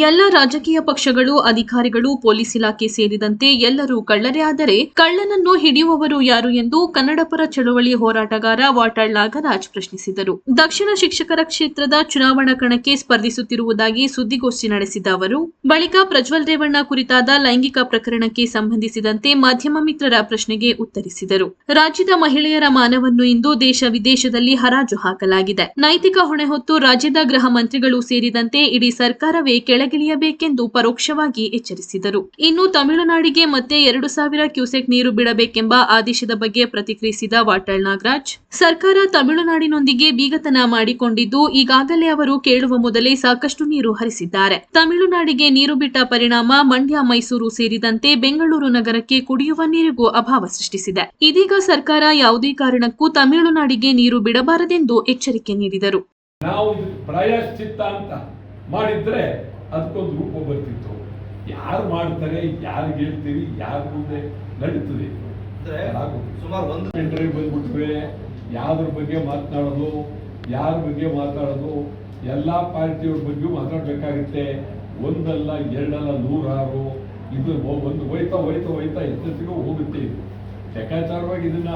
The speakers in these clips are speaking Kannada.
ಎಲ್ಲ ರಾಜಕೀಯ ಪಕ್ಷಗಳು, ಅಧಿಕಾರಿಗಳು, ಪೊಲೀಸ್ ಇಲಾಖೆ ಸೇರಿದಂತೆ ಎಲ್ಲರೂ ಕಳ್ಳರೇ ಆದರೆ ಕಳ್ಳನನ್ನು ಹಿಡಿಯುವವರು ಯಾರು ಎಂದು ಕನ್ನಡಪರ ಚಳವಳಿ ಹೋರಾಟಗಾರ ವಾಟಾಳ್ ನಾಗರಾಜ್ ಪ್ರಶ್ನಿಸಿದರು. ದಕ್ಷಿಣ ಶಿಕ್ಷಕರ ಕ್ಷೇತ್ರದ ಚುನಾವಣಾ ಕಣಕ್ಕೆ ಸ್ಪರ್ಧಿಸುತ್ತಿರುವುದಾಗಿ ಸುದ್ದಿಗೋಷ್ಠಿ ನಡೆಸಿದ ಅವರು, ಬಳಿಕ ಪ್ರಜ್ವಲ್ ರೇವಣ್ಣ ಕುರಿತಾದ ಲೈಂಗಿಕ ಪ್ರಕರಣಕ್ಕೆ ಸಂಬಂಧಿಸಿದಂತೆ ಮಾಧ್ಯಮ ಮಿತ್ರರ ಪ್ರಶ್ನೆಗೆ ಉತ್ತರಿಸಿದರು. ರಾಜ್ಯದ ಮಹಿಳೆಯರ ಮಾನವನ್ನು ಇಂದು ದೇಶ ವಿದೇಶದಲ್ಲಿ ಹರಾಜು ಹಾಕಲಾಗಿದೆ. ನೈತಿಕ ಹೊಣೆ ಹೊತ್ತು ರಾಜ್ಯದ ಗೃಹ ಮಂತ್ರಿಗಳು ಸೇರಿದಂತೆ ಇಡೀ ಸರ್ಕಾರವೇ ಕೆಳಗಿಳಿಯಬೇಕೆಂದು ಪರೋಕ್ಷವಾಗಿ ಎಚ್ಚರಿಸಿದರು. ಇನ್ನು ತಮಿಳುನಾಡಿಗೆ ಮತ್ತೆ ಎರಡು ಸಾವಿರ ಕ್ಯೂಸೆಕ್ ನೀರು ಬಿಡಬೇಕೆಂಬ ಆದೇಶದ ಬಗ್ಗೆ ಪ್ರತಿಕ್ರಿಯಿಸಿದ ವಾಟಾಳ್ ನಾಗರಾಜ್, ಸರ್ಕಾರ ತಮಿಳುನಾಡಿನೊಂದಿಗೆ ಬೀಗತನ ಮಾಡಿಕೊಂಡಿದ್ದು ಈಗಾಗಲೇ ಅವರು ಕೇಳುವ ಮೊದಲೇ ಸಾಕಷ್ಟು ನೀರು ಹರಿಸಿದ್ದಾರೆ. ತಮಿಳುನಾಡಿಗೆ ನೀರು ಬಿಟ್ಟ ಪರಿಣಾಮ ಮಂಡ್ಯ, ಮೈಸೂರು ಸೇರಿದಂತೆ ಬೆಂಗಳೂರು ನಗರಕ್ಕೆ ಕುಡಿಯುವ ನೀರಿಗೂ ಅಭಾವ ಸೃಷ್ಟಿಸಿದೆ. ಇದೀಗ ಸರ್ಕಾರ ಯಾವುದೇ ಕಾರಣಕ್ಕೂ ತಮಿಳುನಾಡಿಗೆ ನೀರು ಬಿಡಬಾರದೆಂದು ಎಚ್ಚರಿಕೆ ನೀಡಿದರು. ನಾವು ಪ್ರಾಯಶ್ಚಿತ್ತ ಅಂತ ಮಾಡಿದ್ರೆ ಅದಕ್ಕೊಂದು ರೂಪ ಬರ್ತಿತ್ತು. ಯಾರು ಮಾಡ್ತಾರೆ ಯಾರು ಹೇಳ್ತೀವಿ ಯಾರ ಮುಂದೆ ನಡೀತದೆ. ಸುಮಾರು ಒಂದು ಇಂಟರ್ವ್ಯೂ ಬಂದ್ಬಿಟ್ವೆ ಯಾವ್ದ್ರ ಬಗ್ಗೆ ಮಾತನಾಡೋದು ಯಾರ ಬಗ್ಗೆ ಮಾತಾಡೋದು ಎಲ್ಲಾ ಪಾರ್ಟಿಯವ್ರ ಬಗ್ಗೆ ಮಾತಾಡಬೇಕಾಗುತ್ತೆ ಒಂದಲ್ಲ ಎರಡಲ್ಲ ನೂರಾರು ಇದು ಒಂದು ಹೋಯ್ತಾ ಹೋಯ್ತಾ ಹೋಯ್ತಾ ಎತ್ತಿಗೂ ಹೋಗುತ್ತೆ ಇದು. ಲೆಕ್ಕಾಚಾರವಾಗಿ ಇದನ್ನ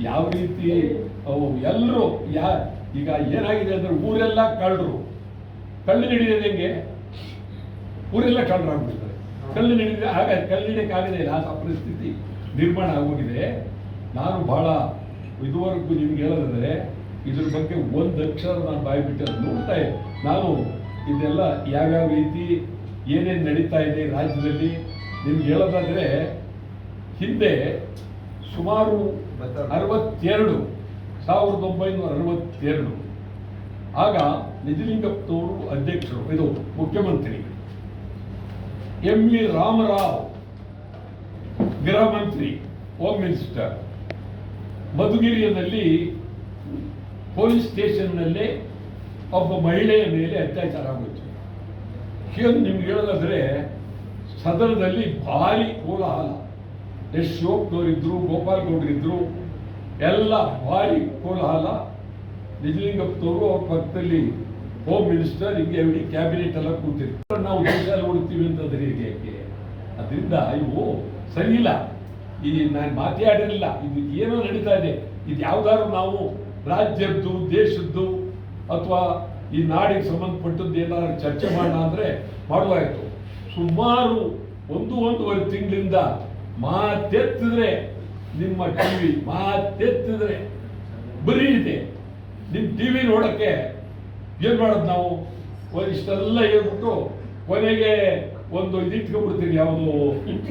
ಯಾವ ರೀತಿ ಎಲ್ಲರೂ ಯಾ ಈಗ ಏನಾಗಿದೆ ಅಂದ್ರೆ ಊರೆಲ್ಲ ಕಳ್ಳರು. ಕಳ್ಳು ಹಿಡಿಯೋದು ಹೆಂಗೆ? ಊರೆಲ್ಲ ಕಳ್ಳರಾಗ್ಬಿಡ್ತಾರೆ. ಕಲ್ಲಿ ಹಿಡಿದ್ರೆ ಆಗ ಕಳ್ಳು ಹಿಡಿಯಕ್ಕಾಗದೆ ಇಲ್ಲ, ಆ ಪರಿಸ್ಥಿತಿ ನಿರ್ಮಾಣ ಆಗೋಗಿದೆ. ನಾನು ಬಹಳ ಇದುವರೆಗೂ ನಿಮ್ಗೆ ಹೇಳೋದಂದ್ರೆ, ಇದ್ರ ಬಗ್ಗೆ ಒಂದು ಅಕ್ಷರ ನಾನು ಬಾಯ್ಬಿಟ್ಟು ನೋಡ್ತಾ. ನಾನು ಇದೆಲ್ಲ ಯಾವ್ಯಾವ ರೀತಿ, ಏನೇನು ನಡೀತಾ ಇದೆ ರಾಜ್ಯದಲ್ಲಿ, ನಿಮ್ಗೆ ಹೇಳೋದಾದರೆ, ಹಿಂದೆ ಸುಮಾರು ಅರವತ್ತೆರಡು, ಸಾವಿರದ ಒಂಬೈನೂರ ಅರವತ್ತೆರಡು. ಆಗ ನಿಜಲಿಂಗಪ್ಪನವರು ಅಧ್ಯಕ್ಷರು, ಇದು ಮುಖ್ಯಮಂತ್ರಿ. ಎಂ ವಿ ರಾಮರಾವ್, ಗೃಹ ಮಂತ್ರಿ ಹೋಮ್ ಮಿನಿಸ್ಟರ್ ಮಧುಗಿರಿಯಲ್ಲಿ ಪೊಲೀಸ್ ಸ್ಟೇಷನ್ನಲ್ಲೇ ಒಬ್ಬ ಮಹಿಳೆಯ ಮೇಲೆ ಅತ್ಯಾಚಾರ ಆಗುತ್ತೆ ಹೀಗೆ ನಿಮ್ಗೆ ಹೇಳೋದಾದ್ರೆ, ಸದನದಲ್ಲಿ ಭಾರಿ ಕೋಲಾಹಲ. ಎಸ್. ಶಿವಪ್ಪನವರಿದ್ದರು ಗೋಪಾಲ್ ಗೌಡರಿದ್ದರು ಎಲ್ಲ ಭಾರಿ ಕೋಲಾಹಲ. ನಿಜಲಿಂಗಪ್ಪನವರು ಅವ್ರ ಪಕ್ಕದಲ್ಲಿ ಹೋಮ್ ಮಿನಿಸ್ಟರ್ ಹಿಂಗೆ ಕ್ಯಾಬಿನೆಟ್ ಎಲ್ಲ ಕೂತಿರ್ತಾರೆ ನಾವು ದೇಶ ಓಡ್ತೀವಿ ಅಂತ ಹೇಗೆ ಯಾಕೆ? ಅದರಿಂದ ಇವು ಸರಿ ಇಲ್ಲ. ಈ ನಾನು ಮಾತಾಡಿರಲಿಲ್ಲ ಇದು ಏನೋ ನಡೀತಾ ಇದೆ. ಇದು ಯಾವ್ದಾದ್ರು ನಾವು ರಾಜ್ಯದ್ದು, ದೇಶದ್ದು ಅಥವಾ ಈ ನಾಡಿಗೆ ಸಂಬಂಧಪಟ್ಟದ್ದು ಏನಾದ್ರು ಚರ್ಚೆ ಮಾಡೋಣ ಅಂದರೆ ಮಾಡಲಾಯಿತು ಸುಮಾರು ಒಂದು, ಒಂದೂವರೆ ತಿಂಗಳಿಂದ ಮಾತೆತ್ತಿದ್ರೆ ನಿಮ್ಮ ಟಿವಿ ಮಾತೆತ್ತಿದ್ರೆ ಬರೀ ಇದೆ. ನಿಮ್ಮ ಟಿವಿ ನೋಡಕ್ಕೆ ಏನ್ ಮಾಡೋದು ನಾವು? ಇಷ್ಟೆಲ್ಲ ಹೇಳ್ಬಿಟ್ಟು ಕೊನೆಗೆ ಒಂದು ಇದಿಟ್ಕೊಂಡ್ಬಿಡ್ತೀನಿ ಯಾವುದು?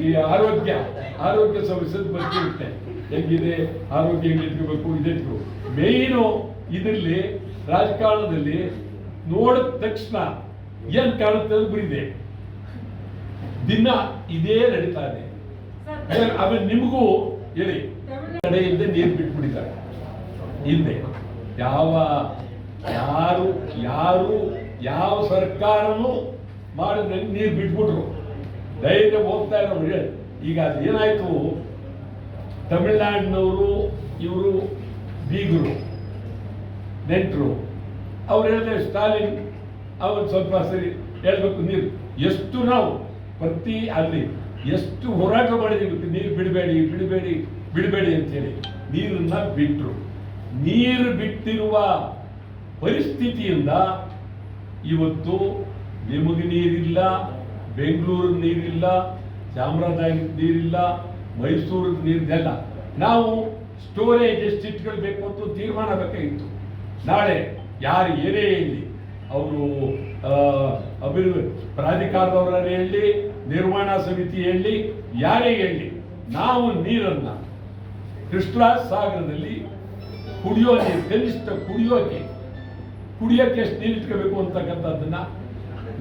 ಈ ಆರೋಗ್ಯ. ಆರೋಗ್ಯ ಸಮಸ್ಯೆ ಬರ್ತಿರುತ್ತೆ. ಹೆಂಗಿದೆ? ಆರೋಗ್ಯ ಹೆಂಗೆ ಇಟ್ಕೋಬೇಕು? ಇದಿಟ್ಕೋ ಮೇಯ್ನು ಇದರಲ್ಲಿ ರಾಜಕಾರಣದಲ್ಲಿ ನೋಡಿದ ತಕ್ಷಣ ಏನ್ ಕಾಣುತ್ತೆ ಅದು ಬರೀದೆ ದಿನ ಇದೇ ನಡೀತಾ ಇದೆ. ಆಮೇಲೆ ನಿಮಗೂ ಹೇಳಿ. ಕಡೆಯಿಂದ ನೀರು ಬಿಟ್ಬಿಡಿದ್ದಾರೆ ಹಿಂದೆ ಯಾವ ಯಾರು ಯಾರು, ಯಾವ ಸರ್ಕಾರನೂ ಮಾಡಿದ್ರೆ ನೀರು ಬಿಟ್ಬಿಟ್ರು. ಧೈರ್ಯ ಹೋಗ್ತಾ ಇರೋ ಹೇಳಿ ಈಗ ಅದೇನಾಯ್ತು? ತಮಿಳ್ನಾಡಿನವರು ಇವರು ಬೀಗರು, ನೆಂಟರು. ಅವ್ರು ಹೇಳಿದ್ರೆ ಸ್ಟಾಲಿನ್, ಅವ್ರು ಸ್ವಲ್ಪ ಸರಿ ಹೇಳ್ಬೇಕು ನೀರು. ಎಷ್ಟು ನಾವು ಪ್ರತಿ ಅಲ್ಲಿ ಎಷ್ಟು ಹೋರಾಟ ಮಾಡಿದ್ದೀವಿ ನೀರು ಬಿಡಬೇಡಿ ಬಿಡಬೇಡಿ ಬಿಡಬೇಡಿ ಅಂತೇಳಿ. ನೀರನ್ನ ಬಿಟ್ಟರು ನೀರು ಬಿಟ್ಟಿರುವ ಪರಿಸ್ಥಿತಿಯಿಂದ ಇವತ್ತು ನಿಮಗೆ ನೀರಿಲ್ಲ ಬೆಂಗಳೂರು ನೀರಿಲ್ಲ, ಚಾಮರಾಜನಗರಕ್ಕೆ ನೀರಿಲ್ಲ ಮೈಸೂರು ನೀರಿಲ್ಲ ನಾವು ಸ್ಟೋರೇಜ್ ಎಷ್ಟು ಇಟ್ಕೊಳ್ಬೇಕು ಅಂತ ತೀರ್ಮಾನ ಬೇಕಾಗಿತ್ತು ನಾಳೆ ಯಾರು ಏನೇ ಹೇಳಿ ಅವರು ಅಭಿವೃದ್ಧಿ ಪ್ರಾಧಿಕಾರದವರೇ ಹೇಳಿ, ನಿರ್ಮಾಣ ಸಮಿತಿ ಹೇಳಿ, ಯಾರೇ ಹೇಳಿ, ನಾವು ನೀರನ್ನ ಕೃಷ್ಣಾ ಸಾಗರದಲ್ಲಿ ಕುಡಿಯೋ ನೀರು, ಕನಿಷ್ಠ ಕುಡಿಯೋಕೆ ಕುಡಿಯೋಕೆ ಎಷ್ಟು ನೀರು ಇಟ್ಕೋಬೇಕು ಅಂತಕ್ಕಂಥದ್ದನ್ನ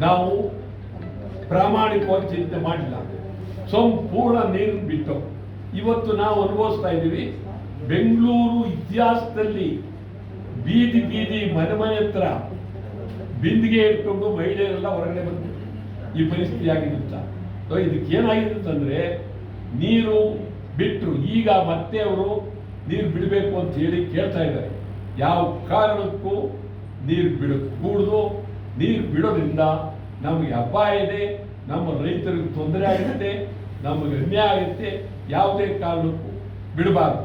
ನಾವು ಪ್ರಾಮಾಣಿಕವಾಗಿ ಚಿಂತೆ ಮಾಡಿಲ್ಲ. ಸಂಪೂರ್ಣ ನೀರು ಬಿಟ್ಟು ಇವತ್ತು ನಾವು ಅನುಭವಿಸ್ತಾ ಇದ್ದೀವಿ, ಬೆಂಗಳೂರು ಇತಿಹಾಸದಲ್ಲಿ ಬೀದಿ ಬೀದಿ ಮನೆ ಮನೆ ಹತ್ರ ಬಿಂದಿಗೆ ಇಟ್ಕೊಂಡು ಮಹಿಳೆಯರೆಲ್ಲ ಹೊರಗಡೆ ಬಂದು ಈ ಪರಿಸ್ಥಿತಿ ಆಗಿರುತ್ತ ಇದಕ್ಕೆ ಏನಾಗಿದೆ ಅಂತಂದ್ರೆ, ನೀರು ಬಿಟ್ಟರು ಈಗ ಮತ್ತೆ ಅವರು ನೀರು ಬಿಡಬೇಕು ಅಂತ ಹೇಳಿ ಕೇಳ್ತಾ ಇದ್ದಾರೆ. ಯಾವ ಕಾರಣಕ್ಕೂ ನೀರು ಬಿಡಕೂಡ್ದು, ನೀರು ಬಿಡೋದ್ರಿಂದ ನಮಗೆ ಅಪಾಯ ಇದೆ, ನಮ್ಮ ರೈತರಿಗೆ ತೊಂದರೆ ಆಗುತ್ತೆ, ನಮಗೆ ಅನ್ಯಾಯ ಆಗುತ್ತೆ, ಯಾವುದೇ ಕಾರಣಕ್ಕೂ ಬಿಡಬಾರ್ದು.